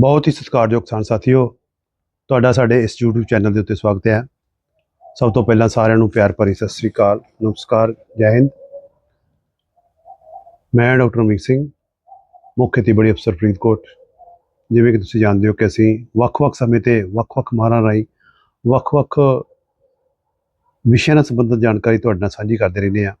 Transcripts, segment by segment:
ਬਹੁਤ ਹੀ ਸਤਿਕਾਰਯੋਗ ਕਿਸਾਨ ਸਾਥੀਓ। ਤੁਹਾਡਾ ਸਾਡੇ ਇਸ YouTube ਚੈਨਲ ਦੇ ਉੱਤੇ ਸਵਾਗਤ ਹੈ। ਸਭ ਤੋਂ ਪਹਿਲਾਂ ਸਾਰਿਆਂ ਨੂੰ ਪਿਆਰ ਭਰੀ ਸਤਿ ਸ੍ਰੀ ਅਕਾਲ, ਨਮਸਕਾਰ, ਜੈ ਹਿੰਦ। ਮੈਂ ਡਾਕਟਰ ਅਮੀਕ ਸਿੰਘ, ਮੁੱਖ ਖੇਤੀਬਾੜੀ ਅਫਸਰ ਫਰੀਦਕੋਟ। ਜਿਵੇਂ ਕਿ ਤੁਸੀਂ ਜਾਣਦੇ ਹੋ ਕਿ ਅਸੀਂ ਵੱਖ-ਵੱਖ ਸਮੇਂ ਤੇ ਵੱਖ-ਵੱਖ ਮਾਹਰਾਂ ਰਾਹੀਂ ਵੱਖ-ਵੱਖ ਵਿਸ਼ਿਆਂ ਨਾਲ ਸੰਬੰਧਿਤ ਜਾਣਕਾਰੀ ਤੁਹਾਡੇ ਨਾਲ ਸਾਂਝੀ ਕਰਦੇ ਰਹਿੰਦੇ ਹਾਂ।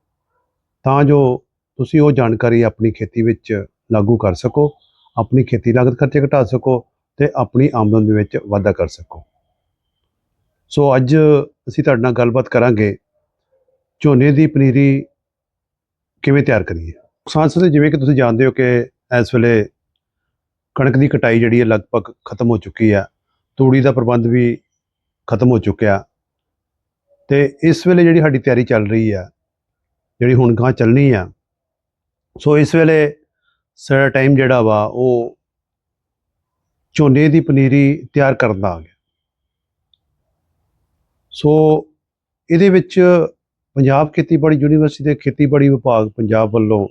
ਤਾਂ ਜੋ ਤੁਸੀਂ ਉਹ ਜਾਣਕਾਰੀ ਆਪਣੀ ਖੇਤੀ ਵਿੱਚ ਲਾਗੂ ਕਰ ਸਕੋ। ਆਪਣੀ ਖੇਤੀ ਲਾਗਤ ਖਰਚੇ ਘਟਾ ਸਕੋ ਤੇ ਆਪਣੀ ਆਮਦਨ ਦੇ ਵਿੱਚ ਵਾਧਾ ਕਰ ਸਕੋ। ਸੋ ਅੱਜ ਅਸੀਂ ਤੁਹਾਡੇ ਨਾਲ ਗੱਲਬਾਤ ਕਰਾਂਗੇ ਝੋਨੇ ਦੀ ਪਨੀਰੀ ਕਿਵੇਂ ਤਿਆਰ ਕਰੀਏ? ਕਿਸਾਨ ਸਾਥੀ ਜਿਵੇਂ ਕਿ ਤੁਸੀਂ ਜਾਣਦੇ ਹੋ ਕਿ ਇਸ ਵੇਲੇ ਕਣਕ ਦੀ ਕਟਾਈ ਜਿਹੜੀ ਹੈ ਲਗਭਗ ਖਤਮ ਹੋ ਚੁੱਕੀ ਆ ਤੂੜੀ ਦਾ ਪ੍ਰਬੰਧ ਵੀ ਖਤਮ ਹੋ ਚੁੱਕਿਆ। ਤੇ ਇਸ ਵੇਲੇ ਜਿਹੜੀ ਸਾਡੀ ਤਿਆਰੀ ਚੱਲ ਰਹੀ ਆ ਜਿਹੜੀ ਹੁਣ ਗਾਂ ਚੱਲਣੀ ਆ, ਸੋ ਇਸ ਵੇਲੇ ਸਾਡਾ ਟਾਈਮ ਜਿਹੜਾ ਵਾ ਉਹ ਝੋਨੇ ਦੀ ਪਨੀਰੀ ਤਿਆਰ ਕਰਨ ਦਾ ਆ ਗਿਆ। ਸੋ ਇਹਦੇ ਵਿੱਚ ਪੰਜਾਬ ਖੇਤੀਬਾੜੀ ਯੂਨੀਵਰਸਿਟੀ ਦੇ ਖੇਤੀਬਾੜੀ ਵਿਭਾਗ ਪੰਜਾਬ ਵੱਲੋਂ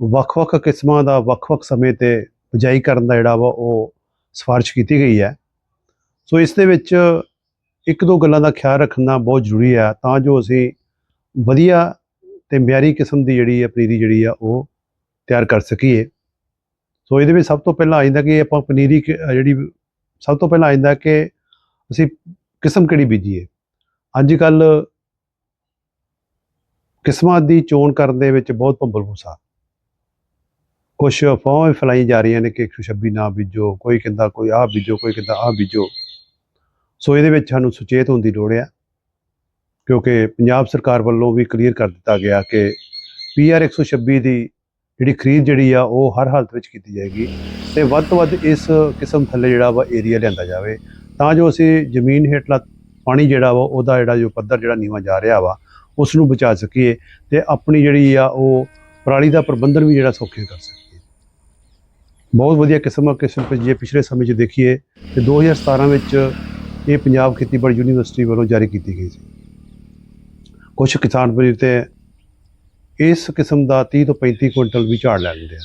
ਵੱਖ-ਵੱਖ ਕਿਸਮਾਂ ਦਾ ਵੱਖ-ਵੱਖ ਸਮੇਂ ਤੇ ਬਿਜਾਈ ਕਰਨ ਦਾ ਜਿਹੜਾ ਵਾ ਉਹ ਸਿਫਾਰਿਸ਼ ਕੀਤੀ ਗਈ ਹੈ। ਸੋ ਇਸ ਦੇ ਵਿੱਚ ਇੱਕ ਦੋ ਗੱਲਾਂ ਦਾ ਖਿਆਲ ਰੱਖਣਾ ਬਹੁਤ ਜ਼ਰੂਰੀ ਹੈ ਤਾਂ ਜੋ ਅਸੀਂ ਵਧੀਆ ਤੇ ਮਿਆਰੀ ਕਿਸਮ ਦੀ ਜਿਹੜੀ ਹੈ ਪਨੀਰੀ ਜਿਹੜੀ ਆ ਉਹ ਤਿਆਰ ਕਰ ਸਕੀਏ। ਸੋ ਇਹਦੇ ਵਿੱਚ ਸਭ ਤੋਂ ਪਹਿਲਾਂ ਆ ਜਾਂਦਾ ਕਿ ਆਪਾਂ ਪਨੀਰੀ ਕਿ- ਜਿਹੜੀ ਸਭ ਤੋਂ ਪਹਿਲਾਂ ਆ ਜਾਂਦਾ ਕਿ ਅਸੀਂ ਕਿਸਮ ਕਿਹੜੀ ਬੀਜੀਏ। ਅੱਜ ਕੱਲ ਕਿਸਮਾਂ ਦੀ ਚੋਣ ਕਰਨ ਦੇ ਵਿੱਚ ਬਹੁਤ ਭੰਬਲ ਭੂਸਾ। ਕੁਝ ਅਫਵਾਹਾਂ ਵੀ ਫੈਲਾਈ ਜਾ ਰਹੀਆਂ ਨੇ ਕਿ 126 ਨਾ ਬੀਜੋ, ਕੋਈ ਕਹਿੰਦਾ ਕੋਈ ਆਹ ਬੀਜੋ, ਕੋਈ ਕਹਿੰਦਾ ਆਹ ਬੀਜੋ। ਸੋ ਇਹਦੇ ਵਿੱਚ ਸਾਨੂੰ ਸੁਚੇਤ ਹੋਣ ਦੀ ਲੋੜ ਹੈ ਕਿਉਂਕਿ ਪੰਜਾਬ ਸਰਕਾਰ ਵੱਲੋਂ ਵੀ ਕਲੀਅਰ ਕਰ ਦਿੱਤਾ ਗਿਆ ਕਿ ਪੀਆਰ 126 ਦੀ ਜਿਹੜੀ ਖਰੀਦ ਜਿਹੜੀ ਆ, ਉਹ ਹਰ ਹਾਲਤ ਵਿੱਚ ਕੀਤੀ ਜਾਏਗੀ ਤੇ ਵੱਧ ਤੋਂ ਵੱਧ ਇਸ ਕਿਸਮ ਥੱਲੇ ਜਿਹੜਾ ਵਾ ਏਰੀਆ ਲਿਆਂਦਾ ਜਾਵੇ। ਤਾਂ ਜੋ ਅਸੀਂ ਜ਼ਮੀਨ ਹੇਠਲਾ ਪਾਣੀ ਜਿਹੜਾ ਵਾ, ਉਹਦਾ ਜਿਹੜਾ ਜੋ ਪੱਧਰ ਜਿਹੜਾ ਨੀਵਾਂ ਜਾ ਰਿਹਾ ਵਾ ਉਸ ਨੂੰ ਬਚਾ ਸਕੀਏ ਤੇ ਆਪਣੀ ਜਿਹੜੀ ਆ, ਉਹ ਪਰਾਲੀ ਦਾ ਪ੍ਰਬੰਧਨ ਵੀ ਜਿਹੜਾ ਸੌਖੇ ਕਰ ਸਕੀਏ। ਬਹੁਤ ਵਧੀਆ ਕਿਸਮ ਆ, ਕਿਸਮ ਜੇ ਪਿਛਲੇ ਸਮੇਂ 'ਚ ਦੇਖੀਏ ਤੇ 2017 ਵਿੱਚ ਇਹ ਪੰਜਾਬ ਖੇਤੀਬਾੜੀ ਯੂਨੀਵਰਸਿਟੀ ਵੱਲੋਂ ਜਾਰੀ ਕੀਤੀ ਗਈ ਸੀ। ਕੁਝ ਕਿਸਾਨ ਵੀਰ ਤੇ ਇਸ ਕਿਸਮ ਦਾ 30 ਤੋਂ 35 ਕੁਇੰਟਲ ਵੀ ਝਾੜ ਲੈ ਲੈਂਦੇ ਆ।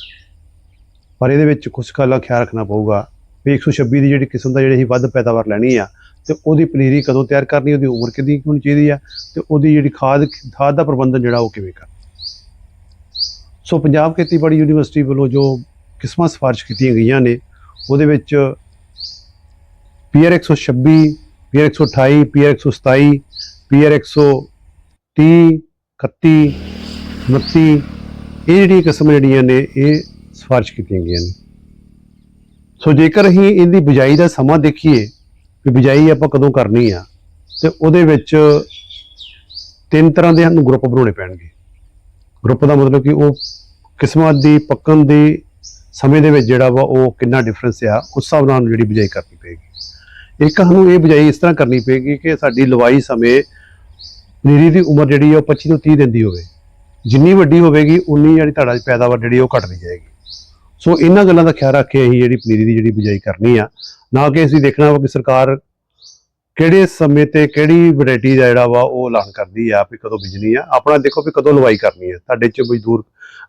ਪਰ ਇਹਦੇ ਵਿੱਚ ਕੁਝ ਗੱਲਾਂ ਖਿਆਲ ਰੱਖਣਾ ਪਊਗਾ ਵੀ 126 ਦੀ ਜਿਹੜੀ ਕਿਸਮ ਦਾ ਜਿਹੜੀ ਅਸੀਂ ਵੱਧ ਪੈਦਾਵਾਰ ਲੈਣੀ ਆ, ਤੇ ਉਹਦੀ ਪਨੀਰੀ ਕਦੋਂ ਤਿਆਰ ਕਰਨੀ, ਉਹਦੀ ਉਮਰ ਕਿੰਨੀ ਹੋਣੀ ਚਾਹੀਦੀ ਆ, ਤੇ ਉਹਦੀ ਜਿਹੜੀ ਖਾਦ ਖਾਦ ਦਾ ਪ੍ਰਬੰਧਨ ਜਿਹੜਾ ਉਹ ਕਿਵੇਂ ਕਰ ਸੋ ਪੰਜਾਬ ਖੇਤੀਬਾੜੀ ਯੂਨੀਵਰਸਿਟੀ ਵੱਲੋਂ ਜੋ ਕਿਸਮਾਂ ਸਿਫਾਰਿਸ਼ ਕੀਤੀਆਂ ਗਈਆਂ ਨੇ, ਉਹਦੇ ਵਿੱਚ ਪੀਆਰ 126 ਪੀਆਰ 128 ਪੀਆਰ 127 ਪੀਆਰ 130 31 29 ਇਹ ਜਿਹੜੀਆਂ ਕਿਸਮ ਜਿਹੜੀਆਂ ਨੇ, ਇਹ ਸਿਫਾਰਿਸ਼ ਕੀਤੀਆਂ ਗਈਆਂ ਨੇ। ਸੋ ਜੇਕਰ ਅਸੀਂ ਇਹਦੀ ਬਿਜਾਈ ਦਾ ਸਮਾਂ ਦੇਖੀਏ ਕਿ ਬਿਜਾਈ ਆਪਾਂ ਕਦੋਂ ਕਰਨੀ ਆ, ਤੇ ਉਹਦੇ ਵਿੱਚ ਤਿੰਨ ਤਰ੍ਹਾਂ ਦੇ ਸਾਨੂੰ ਗਰੁੱਪ ਬਣਾਉਣੇ ਪੈਣਗੇ। ਗਰੁੱਪ ਦਾ ਮਤਲਬ ਕਿ ਉਹ ਕਿਸਮਤ ਦੀ, ਪੱਕਣ ਦੀ ਸਮੇਂ ਦੇ ਵਿੱਚ ਜਿਹੜਾ ਵਾ ਉਹ ਕਿੰਨਾ ਡਿਫਰੈਂਸ ਆ, ਉਸ ਹਿਸਾਬ ਨਾਲ ਜਿਹੜੀ ਬਿਜਾਈ ਕਰਨੀ ਪਏਗੀ। ਇੱਕ ਸਾਨੂੰ ਇਹ ਬਿਜਾਈ ਇਸ ਤਰ੍ਹਾਂ ਕਰਨੀ ਪਏਗੀ ਕਿ ਸਾਡੀ ਲਵਾਈ ਸਮੇਂ ਨੀਰੀ ਦੀ ਉਮਰ ਜਿਹੜੀ ਆ ਉਹ 25 ਤੋਂ 30 ਦਿਨ ਦੀ ਹੋਵੇ। ਜਿੰਨੀ ਵੱਡੀ ਹੋਵੇਗੀ, ਉਨੀ ਜਿਹੜੀ ਤੁਹਾਡਾ ਪੈਦਾਵਾਰ ਜਿਹੜੀ ਉਹ ਘਟਦੀ ਜਾਏਗੀ। ਸੋ ਇਹਨਾਂ ਗੱਲਾਂ ਦਾ ਖਿਆਲ ਰੱਖ ਕੇ ਅਸੀਂ ਜਿਹੜੀ ਪਨੀਰੀ ਦੀ ਜਿਹੜੀ ਬਿਜਾਈ ਕਰਨੀ ਆ, ਨਾ ਕਿ ਅਸੀਂ ਦੇਖਣਾ ਵਾ ਕਿ ਸਰਕਾਰ ਕਿਹੜੇ ਸਮੇਂ ਤੇ ਕਿਹੜੀ ਵੈਰਾਈਟੀ ਦਾ ਜਿਹੜਾ ਵਾ ਉਹ ਐਲਾਨ ਕਰਦੀ ਆ, ਵੀ ਕਦੋਂ ਬੀਜਣੀ ਆ। ਆਪਣਾ ਦੇਖੋ ਵੀ ਕਦੋਂ ਲਵਾਈ ਕਰਨੀ ਆ। ਤੁਹਾਡੇ ਚ ਮਜ਼ਦੂਰ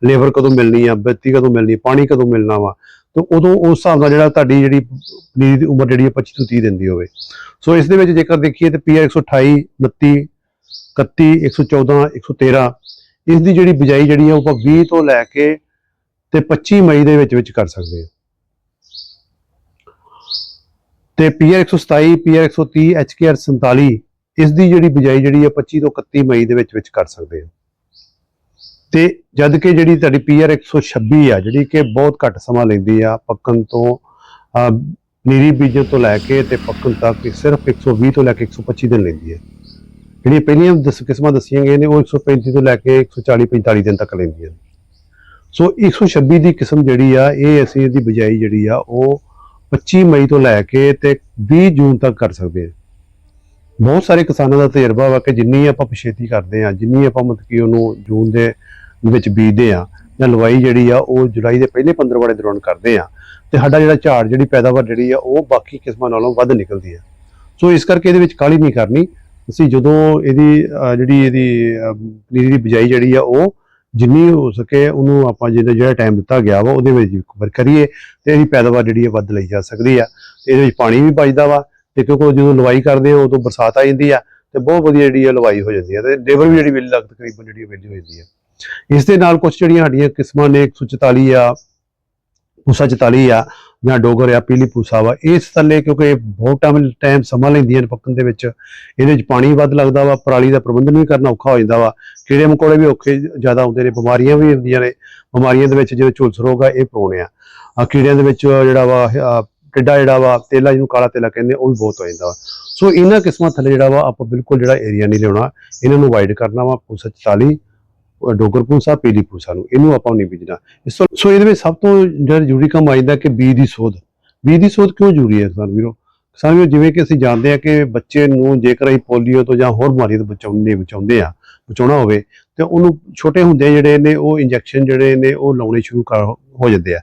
ਲੇਬਰ ਕਦੋਂ ਮਿਲਣੀ ਆ ਬੱਤੀ ਕਦੋਂ ਮਿਲਣੀ ਪਾਣੀ ਕਦੋਂ ਮਿਲਣਾ ਵਾ। ਤੇ ਉਦੋਂ ਉਸ ਹਿਸਾਬ ਨਾਲ ਜਿਹੜਾ ਤੁਹਾਡੀ ਜਿਹੜੀ ਪਨੀਰੀ ਦੀ ਉਮਰ ਜਿਹੜੀ ਆ 25 ਤੋਂ 30 ਦਿਨ ਦੀ ਹੋਵੇ। ਸੋ ਇਸ ਦੇ ਵਿੱਚ ਜੇਕਰ ਦੇਖੀਏ ਤੇ ਪੀਆਰ 128 29 31 114 113 ਇਸ ਦੀ ਜਿਹੜੀ ਬਿਜਾਈ ਜਿਹੜੀ ਆ ਉਹ ਆਪਾਂ 20 ਤੋਂ ਲੈ ਕੇ ਤੇ 25 ਮਈ ਦੇ ਵਿੱਚ ਵਿੱਚ ਕਰ ਸਕਦੇ ਹਾਂ ਤੇ ਪੀਆਰ 127 ਪੀਆਰ 130 ਐਚਕੇਆਰ 47 ਇਸ ਦੀ ਜਿਹੜੀ ਬਿਜਾਈ ਜਿਹੜੀ ਆ 25 ਤੋਂ 31 ਮਈ ਦੇ ਵਿੱਚ ਵਿੱਚ ਕਰ ਸਕਦੇ ਹਾਂ ਤੇ ਜਦ ਕਿ ਜਿਹੜੀ ਤੁਹਾਡੀ ਪੀਆਰ 126 ਆ ਜਿਹੜੀ ਕਿ ਬਹੁਤ ਘੱਟ ਸਮਾਂ ਲੈਂਦੀ ਆ ਪੱਕਣ ਤੋਂ ਅਹ, ਨੀਰੀ ਬੀਜਣ ਤੋਂ ਲੈ ਕੇ ਤੇ ਪੱਕਣ ਤੱਕ ਸਿਰਫ 120 ਤੋਂ ਲੈ ਕੇ 125 ਦਿਨ ਲੈਂਦੀ ਹੈ ਜਿਹੜੀਆਂ ਪਹਿਲੀਆਂ ਦਸ ਕਿਸਮਾਂ ਦੱਸੀਆਂ ਗਈਆਂ ਨੇ, ਉਹ 135 ਤੋਂ ਲੈ ਕੇ 140 45 ਦਿਨ ਤੱਕ ਲੈਂਦੀਆਂ ਨੇ। ਸੋ 126 ਦੀ ਕਿਸਮ ਜਿਹੜੀ ਆ, ਇਹ ਅਸੀਂ ਇਹਦੀ ਬਿਜਾਈ ਜਿਹੜੀ ਆ, ਉਹ 25 ਮਈ ਤੋਂ ਲੈ ਕੇ ਤੇ 20 ਜੂਨ ਤੱਕ ਕਰ ਸਕਦੇ ਹਾਂ ਬਹੁਤ ਸਾਰੇ ਕਿਸਾਨਾਂ ਦਾ ਤਜਰਬਾ ਵਾ ਕਿ ਜਿੰਨੀ ਆਪਾਂ ਪਛੇਤੀ ਕਰਦੇ ਆ, ਜਿੰਨੀ ਆਪਾਂ ਮਤਲਬ ਕਿ ਉਹਨੂੰ ਜੂਨ ਦੇ ਵਿੱਚ ਬੀਜਦੇ ਆ, ਜਾਂ ਲਵਾਈ ਜਿਹੜੀ ਆ, ਉਹ ਜੁਲਾਈ ਦੇ ਪਹਿਲੇ 15 ਵਾਲੇ ਦੌਰਾਨ ਕਰਦੇ ਆ। ਤੇ ਸਾਡਾ ਜਿਹੜਾ ਝਾੜ ਜਿਹੜੀ ਪੈਦਾਵਾਰ ਜਿਹੜੀ ਆ, ਉਹ ਬਾਕੀ ਕਿਸਮਾਂ ਨਾਲੋਂ ਵੱਧ ਨਿਕਲਦੀ ਆ। ਸੋ ਇਸ ਕਰਕੇ ਇਹਦੇ ਵਿੱਚ ਕਾਹਲੀ ਨਹੀਂ ਕਰਨੀ। ਅਸੀਂ ਜਦੋਂ ਇਹਦੀ ਅਹ, ਜਿਹੜੀ ਇਹਦੀ ਪਨੀਰੀ ਦੀ ਬਿਜਾਈ ਜਿਹੜੀ ਆ ਉਹ ਜਿੰਨੀ ਹੋ ਸਕੇ ਉਹਨੂੰ ਆਪਾਂ ਜਿਹੜਾ ਜਿਹੜਾ ਟਾਈਮ ਦਿੱਤਾ ਗਿਆ ਵਾ ਉਹਦੇ ਵਿੱਚ ਕਵਰ ਕਰੀਏ ਤੇ ਇਹਦੀ ਪੈਦਾਵਾਰ ਜਿਹੜੀ ਹੈ ਵੱਧ ਲਈ ਜਾ ਸਕਦੀ ਆ। ਤੇ ਇਹਦੇ ਵਿੱਚ ਪਾਣੀ ਵੀ ਬਚਦਾ ਵਾ ਤੇ ਕਿਉਂਕਿ ਜਦੋਂ ਲਵਾਈ ਕਰਦੇ ਆ ਉਦੋਂ ਬਰਸਾਤ ਆ ਜਾਂਦੀ ਆ ਤੇ ਬਹੁਤ ਵਧੀਆ ਜਿਹੜੀ ਹੈ ਲਵਾਈ ਹੋ ਜਾਂਦੀ ਹੈ ਤੇ ਲੇਬਰ ਵੀ ਜਿਹੜੀ ਵੇਲੀ ਲੱਗ ਤਕਰੀਬਨ ਜਿਹੜੀ ਵੇਲੀ ਹੋ ਜਾਂਦੀ ਹੈ ਇਸ ਦੇ ਨਾਲ ਕੁਝ ਜਿਹੜੀਆਂ ਸਾਡੀਆਂ ਕਿਸਮਾਂ ਨੇ 144 ਆ ਪੂਸਾ 44 ਆ ਜਾਂ ਡੋਗਰ ਆ ਪੀਲੀ ਪੂਸਾ ਵਾ, ਇਸ ਥੱਲੇ ਕਿਉਂਕਿ ਬਹੁਤ ਟਾਈਮ ਟਾਈਮ ਸਮਾਂ ਲੈਂਦੀਆਂ ਨੇ ਪੱਕਣ ਦੇ ਵਿੱਚ, ਇਹਦੇ ਵਿੱਚ ਪਾਣੀ ਵੱਧ ਲੱਗਦਾ ਵਾ, ਪਰਾਲੀ ਦਾ ਪ੍ਰਬੰਧਨ ਵੀ ਕਰਨਾ ਔਖਾ ਹੋ ਜਾਂਦਾ ਵਾ, ਕੀੜੇ ਮਕੌੜੇ ਵੀ ਔਖੇ ਜ਼ਿਆਦਾ ਹੁੰਦੇ ਨੇ, ਬਿਮਾਰੀਆਂ ਵੀ ਹੁੰਦੀਆਂ ਨੇ, ਬਿਮਾਰੀਆਂ ਦੇ ਵਿੱਚ ਜਿਵੇਂ ਝੁਲਸ ਰੋਗ ਆ, ਇਹ ਪ੍ਰੋਣੇ ਆ। ਕੀੜਿਆਂ ਦੇ ਵਿੱਚ ਜਿਹੜਾ ਵਾ ਟਿੱਡਾ ਜਿਹੜਾ ਵਾ, ਤੇਲਾ ਜਿਹਨੂੰ ਕਾਲਾ ਤੇਲਾ ਕਹਿੰਦੇ ਉਹ ਵੀ ਬਹੁਤ ਹੋ ਜਾਂਦਾ ਵਾ। ਸੋ ਇਹਨਾਂ ਕਿਸਮਾਂ ਥੱਲੇ ਜਿਹੜਾ ਵਾ, ਆਪਾਂ ਬਿਲਕੁਲ ਜਿਹੜਾ ਏਰੀਆ ਨਹੀਂ ਲਿਆਉਣਾ, ਇਹਨਾਂ ਨੂੰ ਵਾਈਡ ਕਰਨਾ ਵਾ 45 ਡੋਗਰਪੂਸਾ ਪੀਲੀਪੂਸਾ ਨੂੰ, ਇਹਨੂੰ ਆਪਾਂ ਨਹੀਂ ਬੀਜਣਾ। ਸੋ ਇਹਦੇ ਵਿੱਚ ਸਭ ਤੋਂ ਜਿਹੜਾ ਜ਼ਰੂਰੀ ਕੰਮ ਆ ਕਿ ਬੀਜ ਦੀ ਸੋਧ। ਬੀਜ ਦੀ ਸੋਧ ਕਿਉਂ ਜ਼ਰੂਰੀ ਹੈ ਕਿਸਾਨ ਵੀਰੋ? ਕਿਸਾਨ ਵੀਰੋ, ਜਿਵੇਂ ਕਿ ਅਸੀਂ ਜਾਣਦੇ ਆ ਕਿ ਬੱਚੇ ਨੂੰ ਜੇਕਰ ਅਸੀਂ ਪੋਲੀਓ ਤੋਂ ਜਾਂ ਹੋਰ ਬਿਮਾਰੀਆਂ ਤੋਂ ਬਚਾਉਣੇ ਬਚਾਉਂਦੇ ਆ ਬਚਾਉਣਾ ਹੋਵੇ, ਤੇ ਉਹਨੂੰ ਛੋਟੇ ਹੁੰਦੇ ਜਿਹੜੇ ਨੇ, ਉਹ ਇੰਜੈਕਸ਼ਨ ਜਿਹੜੇ ਨੇ, ਉਹ ਲਾਉਣੇ ਸ਼ੁਰੂ ਹੋ ਜਾਂਦੇ ਆ।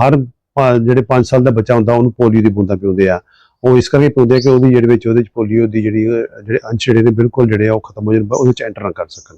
ਹਰ ਜਿਹੜੇ 5 ਸਾਲ ਦਾ ਬੱਚਾ ਹੁੰਦਾ, ਉਹਨੂੰ ਪੋਲੀਓ ਦੀ ਬੂੰਦਾਂ ਪਿਉਂਦੇ ਆ। ਉਹ ਇਸ ਕਰਕੇ ਪਾਉਂਦੇ ਆ ਕਿ ਉਹਦੀ ਜਿਹੜੇ ਵਿੱਚ ਉਹਦੇ ਚ ਪੋਲੀਓ ਦੀ ਜਿਹੜੀ, ਜਿਹੜੇ ਅੰਸ਼ ਜਿਹੜੇ ਨੇ ਬਿਲਕੁਲ ਜਿਹੜੇ ਆ ਉਹ ਖਤਮ ਹੋ ਜਾਣ ਉਹਦੇ ਚ ਐਂਟਰ ਨਾ ਕਰ ਸਕਣ।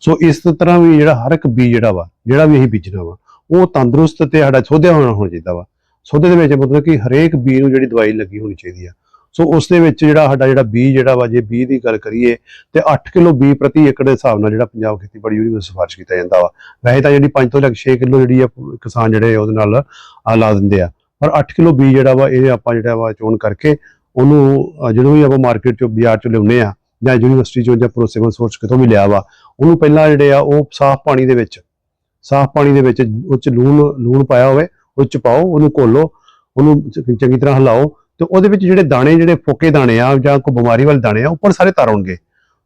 ਸੋ ਇਸ ਤਰ੍ਹਾਂ ਵੀ ਜਿਹੜਾ ਹਰ ਇੱਕ ਬੀਜ ਜਿਹੜਾ ਵਾ, ਜਿਹੜਾ ਵੀ ਅਸੀਂ ਬੀਜਣਾ ਵਾ, ਉਹ ਤੰਦਰੁਸਤ ਤੇ ਸਾਡਾ ਸੋਧਿਆ ਹੋਣਾ ਹੋਣਾ ਚਾਹੀਦਾ ਵਾ। ਸੋਧੇ ਦੇ ਵਿੱਚ ਮਤਲਬ ਕਿ ਹਰੇਕ ਬੀਜ ਨੂੰ ਜਿਹੜੀ ਦਵਾਈ ਲੱਗੀ ਹੋਣੀ ਚਾਹੀਦੀ ਆ। ਸੋ ਉਸ ਦੇ ਵਿੱਚ ਜਿਹੜਾ ਸਾਡਾ ਜਿਹੜਾ ਬੀਜ ਜਿਹੜਾ ਵਾ, ਜੇ ਬੀਜ ਦੀ ਗੱਲ ਕਰੀਏ, ਤੇ 8 ਕਿਲੋ ਬੀਜ ਪ੍ਰਤੀ ਏਕੜ ਦੇ ਹਿਸਾਬ ਨਾਲ ਜਿਹੜਾ ਪੰਜਾਬ ਖੇਤੀਬਾੜੀ ਯੂਨੀਵਰਸਿਟੀ ਸਿਫਾਰਿਸ਼ ਕੀਤਾ ਜਾਂਦਾ ਵਾ। ਵੈਸੇ ਤਾਂ ਜਿਹੜੀ 5 ਤੋਂ ਲੈ ਕੇ 6 ਕਿਲੋ ਜਿਹੜੀ ਆ, ਕਿਸਾਨ ਜਿਹੜੇ ਆ, ਉਹਦੇ ਨਾਲ ਆ ਲਾ ਦਿੰਦੇ ਆ। ਪਰ 8 ਕਿਲੋ ਬੀਜ ਜਿਹੜਾ ਵਾ, ਇਹ ਆਪਾਂ ਜਿਹੜਾ ਵਾ ਚੋਣ ਕਰਕੇ ਉਹਨੂੰ ਜਦੋਂ ਵੀ ਆਪਾਂ ਮਾਰਕੀਟ ਚੋਂ ਬਾਜ਼ਾਰ ਚੋਂ ਲਿਆਉਂਦੇ ਆ ਜਾਂ ਯੂਨੀਵਰਸਿਟੀ ਚੋਂ ਜਾਂ ਪ੍ਰੋਸੇਵਨ ਸੋਰਸ ਕਿਤੋਂ ਵੀ ਲਿਆ ਵਾ, ਉਹਨੂੰ ਪਹਿਲਾਂ ਜਿਹੜੇ ਆ ਉਹ ਸਾਫ਼ ਪਾਣੀ ਦੇ ਵਿੱਚ, ਸਾਫ਼ ਪਾਣੀ ਦੇ ਵਿੱਚ ਉਹ ਚ ਲੂਣ ਲੂਣ ਪਾਇਆ ਹੋਵੇ, ਉਹ ਚ ਪਾਓ, ਉਹਨੂੰ ਘੋਲੋ, ਉਹਨੂੰ ਚੰਗੀ ਤਰ੍ਹਾਂ ਹਿਲਾਓ ਤੇ ਉਹਦੇ ਵਿੱਚ ਜਿਹੜੇ ਦਾਣੇ, ਜਿਹੜੇ ਫੋਕੇ ਦਾਣੇ ਆ ਜਾਂ ਕੋਈ ਬਿਮਾਰੀ ਵਾਲੇ ਦਾਣੇ ਆ ਉੱਪਰ ਸਾਰੇ ਤਰ ਆਉਣਗੇ।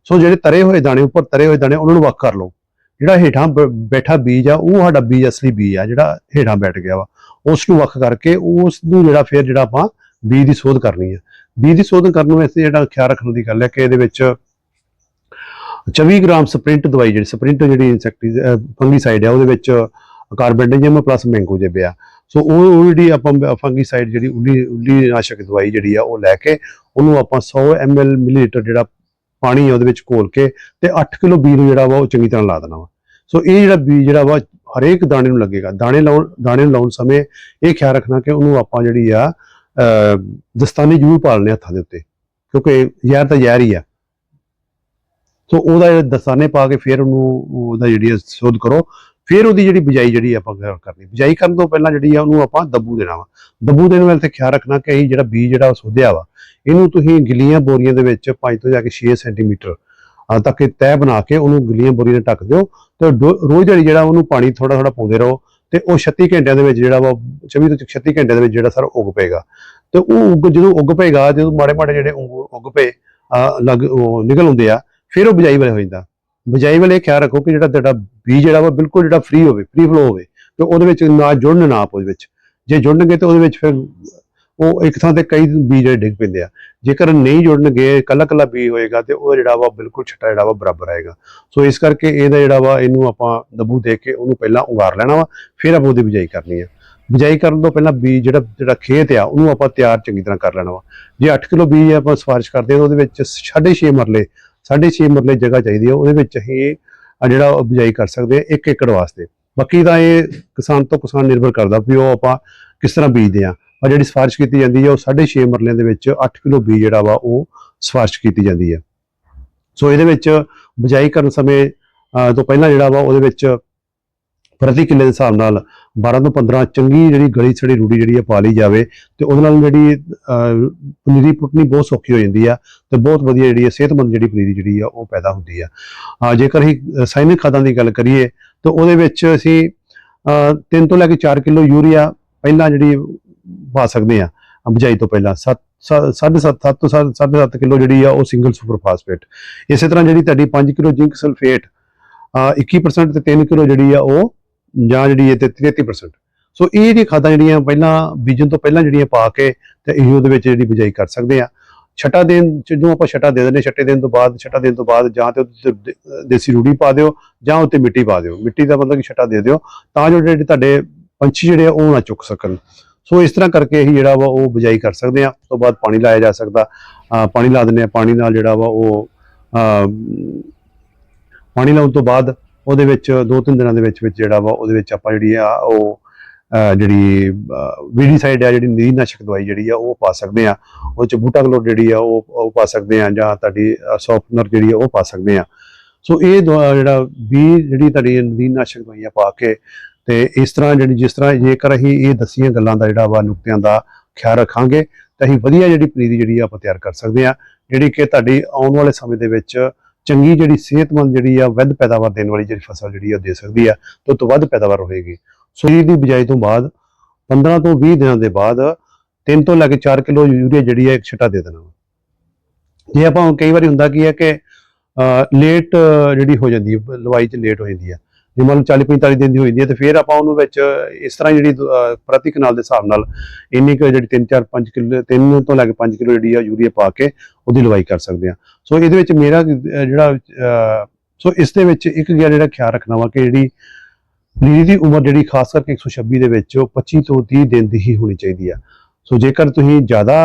ਸੋ ਜਿਹੜੇ ਤਰੇ ਹੋਏ ਦਾਣੇ, ਉੱਪਰ ਤਰੇ ਹੋਏ ਦਾਣੇ, ਉਹਨਾਂ ਨੂੰ ਵੱਖ ਕਰ ਲਓ। ਜਿਹੜਾ ਹੇਠਾਂ ਬੈਠਾ ਬੀਜ ਆ, ਉਹ ਸਾਡਾ ਬੀਜ, ਅਸਲੀ ਬੀਜ ਆ, ਜਿਹੜਾ ਹੇਠਾਂ ਬੈਠ ਗਿਆ ਵਾ। ਉਸ ਨੂੰ ਵੱਖ ਕਰਕੇ ਉਸ ਨੂੰ ਜਿਹੜਾ ਫਿਰ ਜਿਹੜਾ ਆਪਾਂ ਬੀਜ ਦੀ ਸੋਧ ਕਰਨੀ ਆ ਬੀਜ ਦੀ ਸੋਧ ਕਰਨ ਵਾਸਤੇ ਜਿਹੜਾ ਖਿਆਲ ਰੱਖਣ ਦੀ ਗੱਲ ਹੈ ਕਿ ਇਹਦੇ ਵਿੱਚ 24 ਗ੍ਰਾਮ ਸਪ੍ਰਿੰਟ ਦਵਾਈ ਜਿਹੜੀ, ਸਪ੍ਰਿੰਟ ਜਿਹੜੀ ਇਨਸੈਕਟੀ ਫੰਗੀਸਾਈਡ ਆ, ਉਹਦੇ ਵਿੱਚ ਕਾਰਬੈਂਡੇਜਮ ਪਲੱਸ ਮੈਂਗੋਜੇਬ ਆ ਸੋ ਉਹ ਜਿਹੜੀ ਆਪਾਂ ਫੰਗੀਸਾਈਡ ਜਿਹੜੀ ਉੱਲੀ ਉੱਲੀ ਨਾਸ਼ਕ ਦਵਾਈ ਜਿਹੜੀ ਆ, ਉਹ ਲੈ ਕੇ ਉਹਨੂੰ ਆਪਾਂ 100 ml ਮਿਲੀਲੀਟਰ ਜਿਹੜਾ ਪਾਣੀ ਆ ਉਹਦੇ ਵਿੱਚ ਘੋਲ ਕੇ ਤੇ 8 ਕਿਲੋ ਬੀਜ ਨੂੰ ਜਿਹੜਾ ਵਾ ਉਹ ਚੰਗੀ ਤਰ੍ਹਾਂ ਲਾ ਦੇਣਾ ਵਾ। ਸੋ ਇਹ ਜਿਹੜਾ ਬੀਜ ਜਿਹੜਾ ਵਾ ਹਰੇਕ ਦਾਣੇ ਨੂੰ ਲੱਗੇਗਾ। ਦਾਣੇ ਲਾਉਣ ਦਾਣੇ ਨੂੰ ਲਾਉਣ ਸਮੇਂ ਇਹ ਖਿਆਲ ਰੱਖਣਾ ਕਿ ਉਹਨੂੰ ਆਪਾਂ ਜਿਹੜੀ ਆ ਅਹ, ਦਸਤਾਨੇ ਜ਼ਰੂਰ ਪਾਲਨੇ ਹੱਥਾਂ ਦੇ ਉੱਤੇ ਕਿਉਂਕਿ ਜ਼ਹਿਰ ਤਾਂ ਜ਼ਹਿਰ ਹੀ ਆ। ਸੋ ਉਹਦਾ ਜਿਹੜਾ ਦਸਤਾਨੇ ਪਾ ਕੇ ਫਿਰ ਉਹਨੂੰ ਉਹਦਾ ਜਿਹੜੀ ਆ ਸੋਧ ਕਰੋ। ਫਿਰ ਉਹਦੀ ਜਿਹੜੀ ਬਿਜਾਈ ਜਿਹੜੀ ਆਪਾਂ ਕਰਨੀ ਬਿਜਾਈ ਕਰਨ ਤੋਂ ਪਹਿਲਾਂ ਜਿਹੜੀ ਆ ਉਹਨੂੰ ਆਪਾਂ ਦੱਬੂ ਦੇਣਾ ਵਾ। ਦੱਬੂ ਦੇਣ ਵੇਲੇ ਤੇ ਖਿਆਲ ਰੱਖਣਾ ਕਿ ਇਹ ਜਿਹੜਾ ਬੀਜ ਜਿਹੜਾ ਉਹ ਸੋਧਿਆ ਵਾ ਇਹਨੂੰ ਤੁਸੀਂ ਗਿੱਲੀਆਂ ਬੋਰੀਆਂ ਦੇ ਵਿੱਚ 5 ਤੋਂ ਜਾ ਕੇ 6 ਸੈਂਟੀਮੀਟਰ ਆ ਤੱਕ ਇਹ ਤੈਅ ਬਣਾ ਕੇ ਉਹਨੂੰ ਗਿੱਲੀਆਂ ਬੋਰੀਆਂ ਨਾਲ ਢੱਕ ਦਿਓ ਤੇ ਰੋਜ਼ ਜਿਹੜੀ ਜਿਹੜਾ ਉਹਨੂੰ ਪਾਣੀ ਥੋੜਾ ਥੋੜਾ ਪਾਉਂਦੇ ਰਹੋ ਤੇ ਉਹ 36 ਘੰਟਿਆਂ ਦੇ ਵਿੱਚ ਜਿਹੜਾ ਵਾ 24 ਤੋਂ 36 ਘੰਟਿਆਂ ਦੇ ਵਿੱਚ ਜਿਹੜਾ ਸਾਰਾ ਉੱਗ ਪਏਗਾ। ਤੇ ਉਹ ਉੱਗ, ਜਦੋਂ ਉੱਗ ਪਏਗਾ, ਜਦੋਂ ਮਾੜੇ ਮਾੜੇ ਜਿਹੜੇ ਉੱਗ ਪਏ ਲੱਗ, ਉਹ ਨਿਕਲ ਹੁੰਦੇ ਆ, ਫਿਰ ਉਹ ਬਿਜਾਈ ਵਾਲੇ ਹੋ ਜਾਂਦਾ। ਬਿਜਾਈ ਵਾਲੇ ਖਿਆਲ ਰੱਖੋ ਕਿ ਜਿਹੜਾ ਤੁਹਾਡਾ ਬੀਜ ਜਿਹੜਾ ਵਾ ਬਿਲਕੁਲ ਜਿਹੜਾ ਫ੍ਰੀ ਹੋਵੇ ਫ੍ਰੀ ਫਲੋ ਹੋਵੇ, ਤੇ ਉਹਦੇ ਵਿੱਚ ਨਾ ਜੁੜਨ ਨਾ ਆਪੋ ਵਿੱਚ। ਜੇ ਜੁੜਨਗੇ ਤੇ ਉਹਦੇ ਵਿੱਚ ਫਿਰ ਉਹ ਇੱਕ ਥਾਂ ਤੇ ਕਈ ਬੀਜ ਜਿਹੜੇ ਡਿੱਗ ਪੈਂਦੇ ਆ। ਜੇਕਰ ਨਹੀਂ ਜੁੜਨਗੇ ਕੱਲਾ ਕੱਲਾ ਬੀਜ ਹੋਏਗਾ ਤੇ ਉਹ ਜਿਹੜਾ ਵਾ ਬਿਲਕੁਲ ਛੱਟਾ ਜਿਹੜਾ ਵਾ ਬਰਾਬਰ ਆਏਗਾ। ਸੋ ਇਸ ਕਰਕੇ ਇਹਦਾ ਜਿਹੜਾ ਵਾ ਇਹਨੂੰ ਆਪਾਂ ਦਬੂ ਦੇ ਕੇ ਉਹਨੂੰ ਪਹਿਲਾਂ ਉਗਾਰ ਲੈਣਾ ਵਾ, ਫਿਰ ਆਪਾਂ ਉਹਦੀ ਬਿਜਾਈ ਕਰਨੀ ਆ। ਬਿਜਾਈ ਕਰਨ ਤੋਂ ਪਹਿਲਾਂ ਬੀਜ ਜਿਹੜਾ ਜਿਹੜਾ ਖੇਤ ਆ, ਉਹਨੂੰ ਆਪਾਂ ਤਿਆਰ ਚੰਗੀ ਤਰ੍ਹਾਂ ਕਰ ਲੈਣਾ ਵਾ। ਜੇ 8 ਕਿਲੋ ਬੀਜ ਆਪਾਂ ਸਿਫਾਰਿਸ਼ ਕਰਦੇ ਹਾਂ ਉਹਦੇ ਵਿੱਚ 6.5 ਮਰਲੇ 6.5 ਮਰਲੇ ਜਗ੍ਹਾ ਚਾਹੀਦੀ ਹੈ ਉਹਦੇ ਵਿੱਚ ਅਸੀਂ ਜਿਹੜਾ ਉਹ ਬਿਜਾਈ ਕਰ ਸਕਦੇ ਹਾਂ 1 ਏਕੜ ਵਾਸਤੇ। ਬਾਕੀ ਤਾਂ ਇਹ ਕਿਸਾਨ ਤੋਂ ਕਿਸਾਨ ਨਿਰਭਰ ਕਰਦਾ ਵੀ ਉਹ ਆਪਾਂ ਕਿਸ ਤਰ੍ਹਾਂ ਬੀਜਦੇ ਆ। ਪਰ ਜਿਹੜੀ ਸਿਫਾਰਿਸ਼ ਕੀਤੀ ਜਾਂਦੀ ਹੈ ਉਹ 6.5 ਮਰਲਿਆਂ ਦੇ ਵਿੱਚ 8 ਕਿਲੋ ਬੀ ਜਿਹੜਾ ਵਾ ਉਹ ਸਿਫਾਰਿਸ਼ ਕੀਤੀ ਜਾਂਦੀ ਹੈ। ਸੋ ਇਹਦੇ ਵਿੱਚ ਬਿਜਾਈ ਕਰਨ ਸਮੇਂ ਤੋਂ ਪਹਿਲਾਂ ਜਿਹੜਾ ਵਾ ਉਹਦੇ ਵਿੱਚ ਪ੍ਰਤੀ ਕਿੱਲੇ ਦੇ ਹਿਸਾਬ ਨਾਲ 12 ਤੋਂ 15 ਚੰਗੀ ਜਿਹੜੀ ਗਲੀ ਛੜੀ ਰੂੜੀ ਜਿਹੜੀ ਆ ਪਾ ਲਈ ਜਾਵੇ ਤੇ ਉਹਦੇ ਨਾਲ ਜਿਹੜੀ ਪਨੀਰੀ ਪੁੱਟਣੀ ਬਹੁਤ ਸੌਖੀ ਹੋ ਜਾਂਦੀ ਆ ਤੇ ਬਹੁਤ ਵਧੀਆ ਜਿਹੜੀ ਹੈ ਸਿਹਤਮੰਦ ਜਿਹੜੀ ਪਨੀਰੀ ਜਿਹੜੀ ਆ ਉਹ ਪੈਦਾ ਹੁੰਦੀ ਆ। ਜੇਕਰ ਅਸੀਂ ਰਸਾਇਣਿਕ ਖਾਦਾਂ ਦੀ ਗੱਲ ਕਰੀਏ ਤਾਂ ਉਹਦੇ ਵਿੱਚ ਅਸੀਂ 3 ਤੋਂ ਲੈ ਕੇ 4 ਕਿਲੋ ਯੂਰੀਆ ਪਹਿਲਾਂ ਜਿਹੜੀ ਪਾ ਸਕਦੇ ਆ ਬਿਜਾਈ ਤੋਂ ਪਹਿਲਾਂ 7 ਸਾਢੇ ਸੱਤ ਸੱਤ ਤੋਂ ਸਾਢੇ ਸਾਢੇ ਸੱਤ ਕਿਲੋ ਜਿਹੜੀ ਆ ਉਹ ਸਿੰਗਲ ਸੁਪਰ ਫਾਸਫੇਟ ਇਸੇ ਤਰ੍ਹਾਂ ਜਿਹੜੀ ਤੁਹਾਡੀ 5 ਕਿਲੋ ਜ਼ਿੰਕ ਸਲਫੇਟ ਅਹ 21% ਤੇ 3 ਕਿਲੋ ਜਿਹੜੀ ਆ ਉਹ ਜਾਂ ਜਿਹੜੀ ਹੈ ਤੇ 33% ਸੋ ਇਹ ਜਿਹੜੀ ਖਾਦਾਂ ਜਿਹੜੀਆਂ ਪਹਿਲਾਂ ਬੀਜਣ ਤੋਂ ਪਹਿਲਾਂ ਜਿਹੜੀਆਂ ਪਾ ਕੇ ਤੇ ਇਹ ਉਹਦੇ ਵਿੱਚ ਜਿਹੜੀ ਬਿਜਾਈ ਕਰ ਸਕਦੇ ਆ ਛਟਾ ਦੇਣ ਚ ਜਦੋਂ ਆਪਾਂ ਛਟਾ ਦੇ ਦਿੰਦੇ ਛਟੇ ਦੇਣ ਤੋਂ ਬਾਅਦ, ਛਟਾ ਦੇਣ ਤੋਂ ਬਾਅਦ ਜਾਂ ਤੇ ਉਹਦੇ ਦੇਸੀ ਰੂੜੀ ਪਾ ਦਿਓ ਜਾਂ ਉੱਤੇ ਮਿੱਟੀ ਪਾ ਦਿਓ। ਮਿੱਟੀ ਦਾ ਮਤਲਬ ਕਿ ਛਟਾ ਦੇ ਦਿਓ ਤਾਂ ਜੋ ਜਿਹੜੇ ਤੁਹਾਡੇ ਪੰਛੀ ਜਿਹੜੇ ਆ ਉਹ ਨਾ ਚੁੱਕ ਸਕਣ। ਸੋ ਇਸ ਤਰ੍ਹਾਂ ਕਰਕੇ ਅਸੀਂ ਜਿਹੜਾ ਵਾ ਉਹ ਬਿਜਾਈ ਕਰ ਸਕਦੇ ਆ ਉਸ ਤੋਂ ਬਾਅਦ ਪਾਣੀ ਲਾਇਆ ਜਾ ਸਕਦਾ। ਪਾਣੀ ਲਾ ਦਿੰਦੇ ਆ ਪਾਣੀ ਨਾਲ ਜਿਹੜਾ ਵਾ ਉਹ ਪਾਣੀ ਲਾਉਣ ਤੋਂ ਬਾਅਦ ਉਹਦੇ ਵਿੱਚ ਦੋ ਤਿੰਨ ਦਿਨਾਂ ਦੇ ਵਿੱਚ ਵਿੱਚ ਜਿਹੜਾ ਵਾ ਉਹਦੇ ਵਿੱਚ ਆਪਾਂ ਜਿਹੜੀ ਆ ਉਹ ਜਿਹੜੀ ਜਿਹੜੀ ਵੀਡੀਸਾਈਡ ਆ ਜਿਹੜੀ ਨੀਰਨਾਸ਼ਕ ਦਵਾਈ ਜਿਹੜੀ ਆ ਉਹ ਪਾ ਸਕਦੇ ਆ ਉਹ ਚ ਬੂਟਾ ਗਲੋਡ ਜਿਹੜੀ ਆ ਉਹ ਉਹ ਪਾ ਸਕਦੇ ਆ ਜਾਂ ਤੁਹਾਡੀ ਸੌਫਟਨਰ ਜਿਹੜੀ ਆ ਉਹ ਪਾ ਸਕਦੇ ਆ ਸੋ ਇਹ ਦਵਾ- ਜਿਹੜਾ ਵੀ ਜਿਹੜੀ ਤੁਹਾਡੀ ਨੀਰਨਾਸ਼ਕ ਦਵਾਈਆਂ ਪਾ ਕੇ ਤੇ ਇਸ ਤਰ੍ਹਾਂ ਜਿਹੜੀ ਜਿਸ ਤਰ੍ਹਾਂ ਜੇਕਰ ਅਸੀਂ ਇਹ ਦਸੀਆਂ ਗੱਲਾਂ ਦਾ ਜਿਹੜਾ ਵਾ ਨੁਕਤਿਆਂ ਦਾ ਖਿਆਲ ਰੱਖਾਂਗੇ, ਤਾਂ ਅਸੀਂ ਵਧੀਆ ਜਿਹੜੀ ਪਨੀਰੀ ਜਿਹੜੀ ਆ ਆਪਾਂ ਤਿਆਰ ਕਰ ਸਕਦੇ ਆ ਜਿਹੜੀ ਕਿ ਤੁਹਾਡੀ ਆਉਣ ਵਾਲੇ ਸਮੇਂ ਦੇ ਵਿੱਚ ਚੰਗੀ ਜਿਹੜੀ ਸਿਹਤਮੰਦ ਜਿਹੜੀ ਆ ਵੱਧ ਪੈਦਾਵਾਰ ਦੇਣ ਵਾਲੀ ਜਿਹੜੀ ਫਸਲ ਜਿਹੜੀ ਆ ਦੇ ਸਕਦੀ ਆ, ਤੇ ਉਹ ਤੋਂ ਵੱਧ ਪੈਦਾਵਾਰ ਹੋਏਗੀ ਸੋ ਦੀ ਬਿਜਾਈ ਤੋਂ ਬਾਅਦ 15 ਤੋਂ 20 ਦਿਨਾਂ ਦੇ ਬਾਅਦ 3 ਤੋਂ ਲੈ ਕੇ 4 ਕਿਲੋ ਯੂਰੀਆ ਜਿਹੜੀ ਹੈ ਇੱਕ ਛਟਾ ਦੇ ਦੇਣਾ ਵਾ। ਜੇ ਆਪਾਂ ਕਈ ਵਾਰੀ ਹੁੰਦਾ ਕੀ ਹੈ ਕਿ ਲੇਟ ਜਿਹੜੀ ਹੋ ਜਾਂਦੀ ਹੈ ਲਵਾਈ ਚ ਲੇਟ ਹੋ ਜਾਂਦੀ ਹੈ ਜੇ ਮੰਨ ਲਓ 40 45 ਦਿਨ ਦੀ ਹੋ ਜਾਂਦੀ ਹੈ, ਤੇ ਫਿਰ ਆਪਾਂ ਉਹਨੂੰ ਵਿੱਚ ਇਸ ਤਰ੍ਹਾਂ ਜਿਹੜੀ ਪ੍ਰਤੀ ਕਨਾਲ ਦੇ ਹਿਸਾਬ ਨਾਲ ਇੰਨੀ ਕੁ ਜਿਹੜੀ 3 4 5 ਕਿਲੋ 3 ਤੋਂ ਲੈ ਕੇ 5 ਕਿਲੋ ਜਿਹੜੀ ਆ ਯੂਰੀਆ ਪਾ ਕੇ ਉਹਦੀ ਲਵਾਈ ਕਰ ਸਕਦੇ ਆ ਸੋ ਇਹਦੇ ਵਿੱਚ ਮੇਰਾ ਜਿਹੜਾ ਸੋ ਇਸ ਦੇ ਵਿੱਚ ਇੱਕ ਗਿਆ ਜਿਹੜਾ ਖਿਆਲ ਰੱਖਣਾ ਵਾ ਕਿ ਜਿਹੜੀ ਪਨੀਰੀ ਦੀ ਉਮਰ ਜਿਹੜੀ ਖਾਸ ਕਰਕੇ 126 ਦੇ ਵਿੱਚ, ਉਹ 25 ਤੋਂ 30 ਦਿਨ ਦੀ ਹੀ ਹੋਣੀ ਚਾਹੀਦੀ ਆ। ਸੋ ਜੇਕਰ ਤੁਸੀਂ ਜ਼ਿਆਦਾ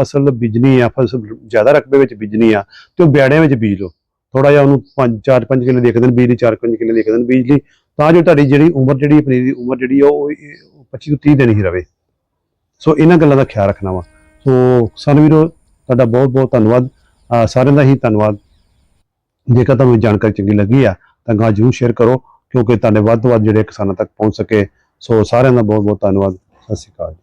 ਫਸਲ ਬੀਜਣੀ ਆ, ਫਸਲ ਜ਼ਿਆਦਾ ਰਕਬੇ ਵਿੱਚ ਬੀਜਣੀ ਆ, ਤੇ ਉਹ ਬਿਆੜਿਆਂ ਵਿੱਚ ਬੀਜ ਲਓ। ਥੋੜਾ ਜਿਹਾ ਉਹਨੂੰ 5 4 5 ਕਿੱਲੇ ਦੇ ਇੱਕ ਬੀਜ ਲਈ 4 5 ਕਿੱਲੇ ਦੇ ਇੱਕ ਬੀਜ ਲਈ ਤਾਂ ਜੋ ਤੁਹਾਡੀ ਜਿਹੜੀ ਉਮਰ ਜਿਹੜੀ ਪਨੀਰੀ ਦੀ ਉਮਰ ਜਿਹੜੀ ਆ, ਉਹ ਇਹ 25 ਤੋਂ 30 ਦਿਨ ਹੀ ਰਵੇ। ਸੋ ਇਹਨਾਂ ਗੱਲਾਂ ਦਾ ਖਿਆਲ ਰੱਖਣਾ ਵਾ। ਸੋ ਸਾਨੂੰ ਵੀਰੋ, ਤੁਹਾਡਾ ਬਹੁਤ ਬਹੁਤ ਧੰਨਵਾਦ। ਸਾਰਿਆਂ ਦਾ ਹੀ ਧੰਨਵਾਦ। ਜੇਕਰ ਤੁਹਾਨੂੰ ਜਾਣਕਾਰੀ ਚੰਗੀ ਲੱਗੀ ਆ, ਤਾਂ ਗਾਂ ਜਰੂਰ ਸ਼ੇਅਰ ਕਰੋ, ਕਿਉਂਕਿ ਤੁਹਾਡੇ ਵੱਧ ਤੋਂ ਵੱਧ ਜਿਹੜੇ ਕਿਸਾਨਾਂ ਤੱਕ ਪਹੁੰਚ ਸਕੇ। ਸੋ ਸਾਰਿਆਂ ਦਾ ਬਹੁਤ ਬਹੁਤ ਧੰਨਵਾਦ। ਸਤਿ ਸ਼੍ਰੀ ਅਕਾਲ